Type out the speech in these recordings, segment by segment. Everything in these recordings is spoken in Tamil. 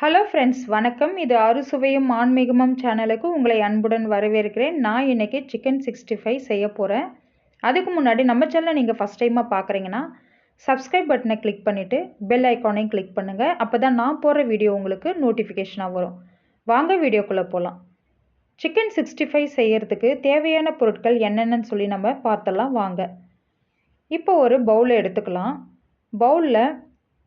ஹலோ ஃப்ரெண்ட்ஸ் வணக்கம். இது அறுசுவையும் ஆன்மீகமும் சேனலுக்கு உங்களை அன்புடன் வரவேற்கிறேன். நான் இன்றைக்கி சிக்கன் சிக்ஸ்டி ஃபைவ் செய்ய போகிறேன் அதுக்கு முன்னாடி நம்ம சேனலை நீங்கள் ஃபஸ்ட் டைமாக பார்க்குறீங்கன்னா சப்ஸ்கிரைப் பட்டனை கிளிக் பண்ணிவிட்டு பெல் ஐக்கானையும் கிளிக் பண்ணுங்கள் அப்போ தான் நான் போடுற வீடியோ உங்களுக்கு நோட்டிஃபிகேஷனாக வரும். வாங்க வீடியோக்குள்ளே போகலாம் சிக்கன் சிக்ஸ்டி ஃபைவ் செய்கிறதுக்கு தேவையான பொருட்கள் என்னென்னு சொல்லி நம்ம பார்த்தலாம் வாங்க. இப்போ ஒரு பவுலை எடுத்துக்கலாம். பவுலில்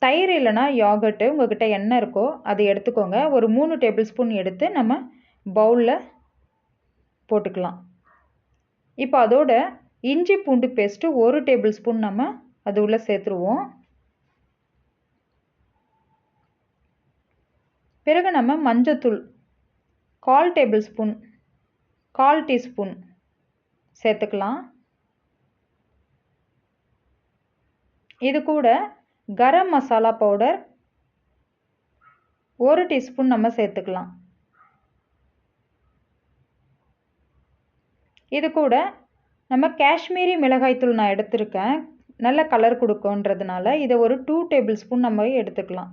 தயிர் இல்லைனா யோகர்ட்டு உங்கள்கிட்ட என்ன இருக்கோ அதை எடுத்துக்கோங்க. ஒரு மூணு டேபிள் ஸ்பூன் எடுத்து நம்ம பவுலில் போட்டுக்கலாம். இப்போ அதோட இஞ்சி பூண்டு பேஸ்ட்டு ஒரு டேபிள் ஸ்பூன் நம்ம அது உள்ளே சேர்த்துருவோம். பிறகு நம்ம மஞ்சத்தூள் கால் டேபிள் ஸ்பூன் கால் டீஸ்பூன் சேர்த்துக்கலாம். இது கூட கரம் மசாலா பவுடர் ஒரு டீஸ்பூன் நம்ம சேர்த்துக்கலாம். இது கூட நம்ம காஷ்மீரி மிளகாய்த்தூள் நான் எடுத்திருக்கேன். நல்ல கலர் கொடுக்குன்றதுனால இதை ஒரு டூ டேபிள் ஸ்பூன் நம்ம எடுத்துக்கலாம்.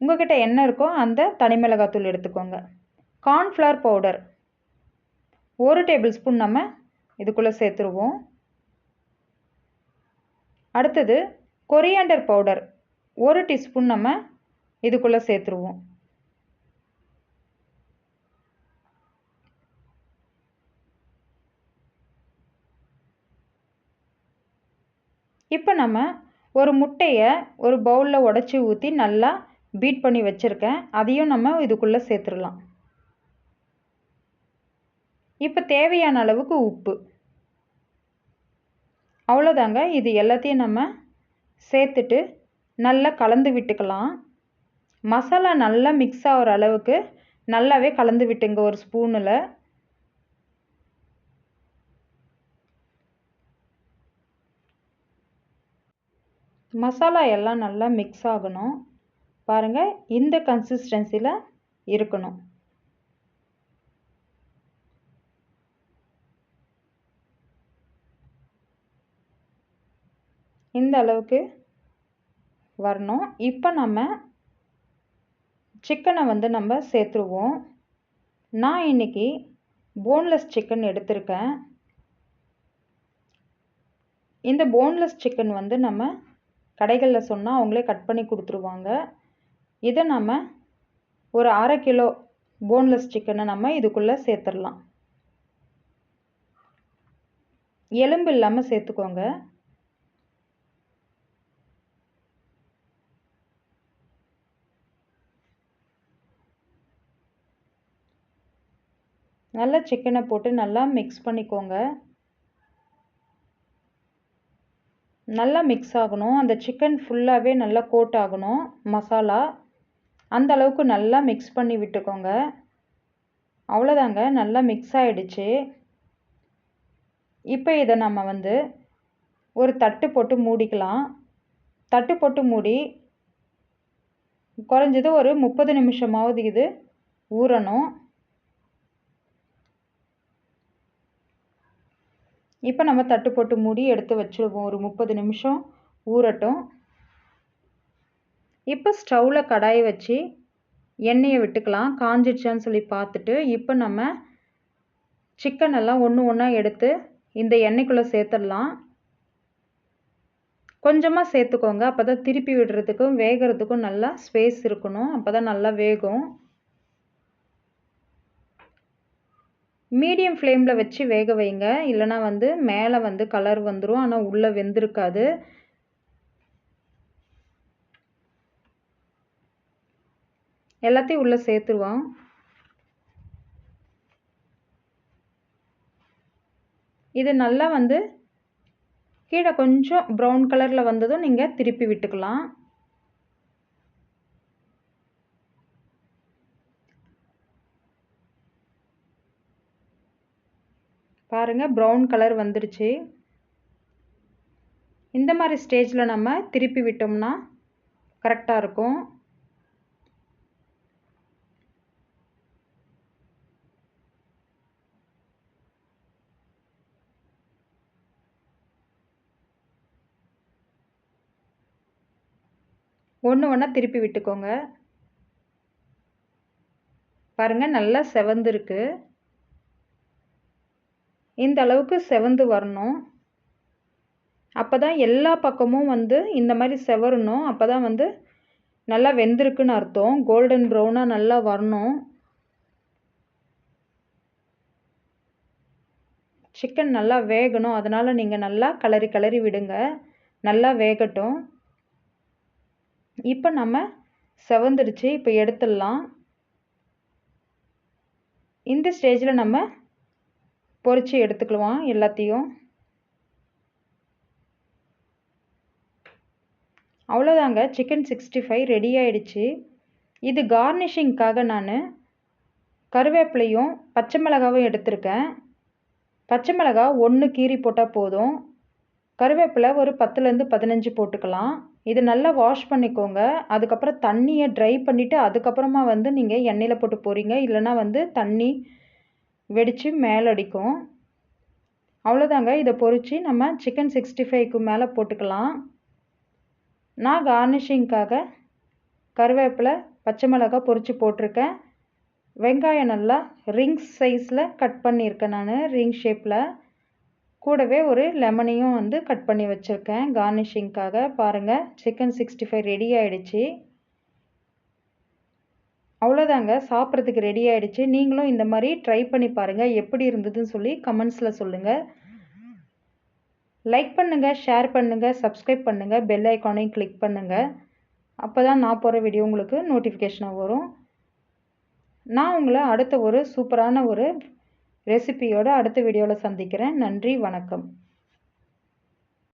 உங்கள்கிட்ட என்ன இருக்கோ அந்த தனி மிளகாத்தூள் எடுத்துக்கோங்க. கார்ன்ஃப்ளவர் பவுடர் ஒரு டேபிள் ஸ்பூன் நம்ம இதுக்குள்ளே சேர்த்துருவோம். அடுத்தது கொரியாண்டர் பவுடர் ஒரு டீஸ்பூன் நம்ம இதுக்குள்ளே சேர்த்துருவோம். இப்போ நம்ம ஒரு முட்டையை ஒரு பவுலில் உடச்சி ஊற்றி நல்லா பீட் பண்ணி வச்சுருக்கேன். அதையும் நம்ம இதுக்குள்ளே சேர்த்துடலாம். இப்போ தேவையான அளவுக்கு உப்பு. அவ்வளோதாங்க. இது எல்லாத்தையும் நம்ம சேர்த்துட்டு நல்லா கலந்து விட்டுக்கலாம். மசாலா நல்லா மிக்ஸ் ஆகிற அளவுக்கு நல்லாவே கலந்து விட்டுங்க ஒரு ஸ்பூனில் மசாலா எல்லாம் நல்லா மிக்ஸ் ஆகணும். பாருங்கள் இந்த கன்சிஸ்டன்சியில் இருக்கணும். இந்த அளவுக்கு வரணும். இப்போ நம்ம சிக்கனை வந்து நம்ம சேர்த்துருவோம். நான் இன்றைக்கி போன்லெஸ் சிக்கன் எடுத்திருக்கேன். இந்த போன்லெஸ் சிக்கன் வந்து நம்ம கடைகளில் சொன்னால் அவங்களே கட் பண்ணி கொடுத்துருவாங்க. இதை நம்ம ஒரு அரை கிலோ போன்லெஸ் சிக்கனை நம்ம இதுக்குள்ளே சேர்த்துடலாம். எலும்பு இல்லாமல் சேர்த்துக்கோங்க. நல்லா சிக்கனை போட்டு நல்லா மிக்ஸ் பண்ணிக்கோங்க. நல்லா மிக்ஸ் ஆகணும். அந்த சிக்கன் ஃபுல்லாகவே நல்லா கோட் ஆகணும். மசாலா அந்த அளவுக்கு நல்லா மிக்ஸ் பண்ணி விட்டுக்கோங்க. அவ்வளோதாங்க நல்லா மிக்ஸ் ஆகிடுச்சு இப்போ இதை நம்ம வந்து ஒரு தட்டு போட்டு மூடிக்கலாம். தட்டு போட்டு மூடி குறைஞ்சது ஒரு முப்பது நிமிஷமாவது இது ஊறணும். இப்போ நம்ம தட்டு போட்டு மூடி எடுத்து வச்சுடுவோம் ஒரு முப்பது நிமிஷம் ஊறட்டும். இப்போ ஸ்டவ்வில் கடாயை வச்சு எண்ணெயை விட்டுக்கலாம். காஞ்சிடுச்சான்னு சொல்லி பார்த்துட்டு இப்போ நம்ம சிக்கன் எல்லாம் ஒன்று ஒன்றா எடுத்து இந்த எண்ணெய்க்குள்ளே சேர்த்துடலாம். கொஞ்சமாக சேர்த்துக்கோங்க. அப்போ தான் திருப்பி விடுறதுக்கும் வேகிறதுக்கும் நல்லா ஸ்பேஸ் இருக்கணும். அப்போ தான் நல்லா வேகும். மீடியம் ஃப்ளேமில் வச்சு வேக வைங்க. இல்லைனா வந்து மேலே வந்து கலர் வந்துடும் ஆனால் உள்ளே வெந்திருக்காது. எல்லாத்தையும் உள்ளே சேர்த்துருவோம். இது நல்லா வந்து கீழே கொஞ்சம் ப்ரௌன் கலரில் வந்ததும் நீங்கள் திருப்பி விட்டுக்கலாம். பாருங்கள் ப்ரௌன் கலர் வந்துடுச்சு. இந்த மாதிரி ஸ்டேஜில் நம்ம திருப்பி விட்டோம்னா கரெக்டாக இருக்கும். ஒன்று ஒன்றா திருப்பி விட்டுக்கோங்க. பாருங்கள் நல்லா செவந்துருக்கு. இந்த அளவுக்கு செவந்து வரணும். அப்போ தான் எல்லா பக்கமும் வந்து இந்த மாதிரி செவரணும். அப்போ தான் வந்து நல்லா வெந்திருக்குன்னு அர்த்தம். கோல்டன் ப்ரௌனாக நல்லா வரணும். சிக்கன் நல்லா வேகணும். அதனால் நீங்கள் நல்லா கலரி கலரி விடுங்க. நல்லா வேகட்டும். இப்போ நம்ம செவந்துடுச்சு. இப்போ எடுத்துடலாம். இந்த ஸ்டேஜில் நம்ம பொரித்து எடுத்துக்கலாம் எல்லாத்தையும். அவ்வளோதாங்க. சிக்கன் சிக்ஸ்டி ஃபைவ் ரெடி ஆயிடுச்சு. இது கார்னிஷிங்க்காக நான் கருவேப்பிலையும் பச்சை மிளகாவும் எடுத்திருக்கேன். பச்சை மிளகா ஒன்று கீறி போட்டால் போதும். கருவேப்பிலை ஒரு பத்துலேருந்து பதினஞ்சு போட்டுக்கலாம். இது நல்லா வாஷ் பண்ணிக்கோங்க. அதுக்கப்புறம் தண்ணியை ட்ரை பண்ணிவிட்டு அதுக்கப்புறமா வந்து நீங்கள் எண்ணெயில் போட்டு போகிறீங்க இல்லைனா வந்து தண்ணி வெடித்து மேலடிக்கும். அவ்வளோதாங்க இதை பொரித்து நம்ம சிக்கன் சிக்ஸ்டி ஃபைவ்க்கு மேலே போட்டுக்கலாம். நான் கார்னிஷிங்க்காக கருவேப்பிலை பச்சை மிளகாய் பொரித்து போட்டிருக்கேன். வெங்காயம் நல்லா ரிங்ஸ் சைஸில் கட் பண்ணியிருக்கேன் நான் ரிங் ஷேப்பில் கூடவே ஒரு லெமனையும் வந்து கட் பண்ணி வச்சுருக்கேன் கார்னிஷிங்க்காக பாருங்கள் சிக்கன் சிக்ஸ்டி ஃபைவ் ரெடி ஆகிடுச்சி அவ்வளோதாங்க. சாப்பிட்றதுக்கு ரெடி ஆகிடுச்சு நீங்களும் இந்த மாதிரி ட்ரை பண்ணி பாருங்கள் எப்படி இருந்ததுன்னு சொல்லி கமெண்ட்ஸில் சொல்லுங்கள் லைக் பண்ணுங்கள் ஷேர் பண்ணுங்கள் சப்ஸ்கிரைப் பண்ணுங்கள் பெல் ஐக்கானையும் கிளிக் பண்ணுங்கள் அப்போ தான் நான் போகிற வீடியோ உங்களுக்கு நோட்டிஃபிகேஷனாக வரும். நான் உங்களை அடுத்த ஒரு சூப்பரான ஒரு ரெசிபியோடு அடுத்த வீடியோவில் சந்திக்கிறேன். நன்றி வணக்கம்.